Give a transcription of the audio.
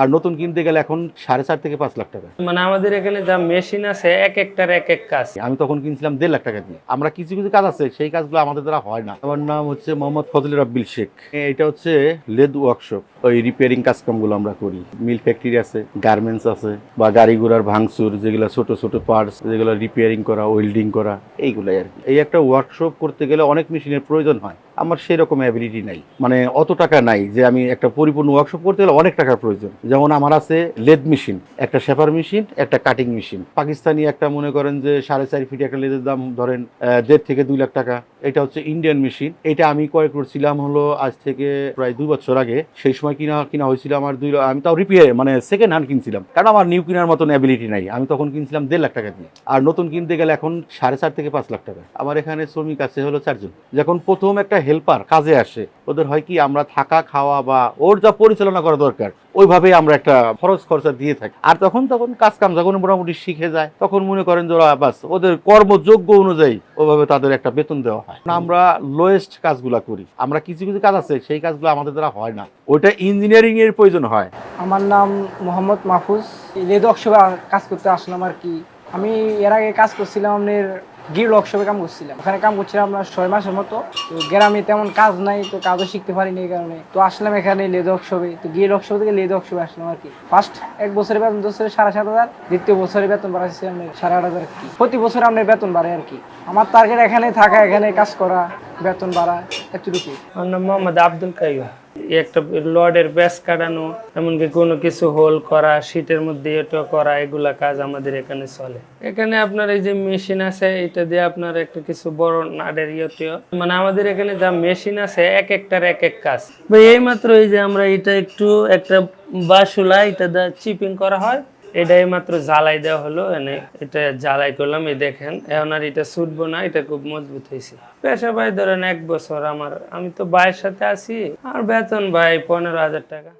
আর নতুন কিনতে গেলে এখন সাড়ে চার থেকে পাঁচ লাখ টাকা। মানে আমাদের এখানে যা মেশিন আছে এক একটার এক এক কাজ। আমি তখন কিনছিলাম দেড় লাখ টাকা দিয়ে। আমরা কিছু কিছু কাজ আছে সেই কাজগুলো আমাদের দ্বারা হয় না। আমার নাম হচ্ছে মোহাম্মদ ফজল রাব্বিল শেখ। এটা হচ্ছে লেদ ওয়ার্কশপ। ওই রিপেয়ারিং কাজকামগুলো আমরা করি। মিল ফ্যাক্টরি আছে গার্মেন্টস আছে বা গাড়ি ঘোড়ার ভাঙচুর যেগুলো ছোট ছোট পার্টস যেগুলো রিপেয়ারিং করা ওয়েল্ডিং করা এইগুলাই আর কি। এই একটা ওয়ার্কশপ করতে গেলে অনেক মেশিনের প্রয়োজন হয়। আমার সেরকম অ্যাবিলিটি নাই। মানে অত টাকা নাই যে আমি একটা পরিপূর্ণ ওয়ার্কশপ করতে গেলে অনেক টাকার প্রয়োজন। যেমন আমার আছে লেদ মেশিন একটা শেফার মেশিন একটা কাটিং মেশিন পাকিস্তানি একটা মনে করেন যে সাড়ে চার ফিট একটা লেদের দাম ধরেন দেড় থেকে দুই লাখ টাকা। এটা হচ্ছে ইন্ডিয়ান মেশিন এটা আমি ক্রয় করছিলাম হলো আজ থেকে প্রায় দুই বছর আগে। সেই সময় কিনা কিনা হয়েছিল আমার দুই আমি তাও রিপেয়ার মানে সেকেন্ড হ্যান্ড কিনছিলাম। কারণ আমার নিউ কেনার মতন অ্যাবিলিটি নাই। আমি তখন কিনছিলাম দেড় লাখ টাকা দিয়ে। আর নতুন কিনতে গেলে এখন সাড়ে চার থেকে পাঁচ লাখ টাকা। আমার এখানে শ্রমিক আছে হলো চারজন। যখন প্রথম একটা হেল্পার কাজে আসে, ওদের হয় কি, আমরা থাকা, খাওয়া বা ওর যা পরিচালনা করা দরকার ওইভাবে আমরা একটা খরচ খরচা দিয়ে থাকি। আর তখন তখন কাজ কাম যখন মোটামুটি শিখে যায় তখন মনে করেন যে ওরা বাস ওদের কর্মযোগ্য অনুযায়ী ওইভাবে তাদের একটা বেতন দেওয়া হয়। না, আমরা লোয়েস্ট কাজগুলা করি। আমরা কিছু কিছু কাজ আছে সেই কাজগুলো আমাদের দ্বারা হয় না। ওইটা ইঞ্জিনিয়ারিং এর প্রয়োজন হয়। আমার নাম মোহাম্মদ মাহফুজ। ওয়ার্কশপে কাজ করতে আসলাম আর কি আমি এর আগে কাজ করছিলাম আপনার গির ওয়ার্কশপে কাম করছিলাম। ওখানে কাম করছিলাম আপনার ছয় মাসের মতো। তো গ্রামে তেমন কাজ নাই, তো কাজও শিখতে পারিনি এই কারণে। তো আসলাম এখানে লেদ ওয়ার্কশপে তো গির ওয়ার্কশপ থেকে লেদ ওয়ার্কশপে আসলাম আর কি। ফার্স্ট এক বছরের বেতন বছরে সাড়ে সাত হাজার। দ্বিতীয় বছরে বেতন বাড়াচ্ছি আপনার সাড়ে আট হাজার কি। প্রতি বছর আপনার বেতন বাড়ে আর কি। আমার টার্গেট এখানে থাকা, এখানে কাজ করা, বেতন বাড়া এতটুকু আমার নাম মোহাম্মদ আব্দুল কাইম একটা লডের ব্যাস কাটানো, এমনকি কোনো কিছু হোল করা শীতের মধ্যে এটা করা, এগুলা কাজ আমাদের এখানে চলে। এখানে আপনার এই যে মেশিন আছে, এটা দিয়ে আপনার একটা কিছু বড় নাডের ইয়েটিও মানে আমাদের এখানে যা মেশিন আছে, এক একটার এক এক কাজ। এই মাত্র এই যে আমরা এটা একটু একটা বাসুলা, এটা চিপিং করা হয়। এটাই মাত্র জ্বালাই দেওয়া হলো, এনে এটা জ্বালাই করলাম, এই দেখেন, এখন আর এটা ছুটবো না, এটা খুব মজবুত হয়েছে। পেশা ভাই, ধরেন এক বছর আমার, আমি তো ভাইয়ের সাথে আছি, আর বেতন ভাই পনেরো হাজার টাকা।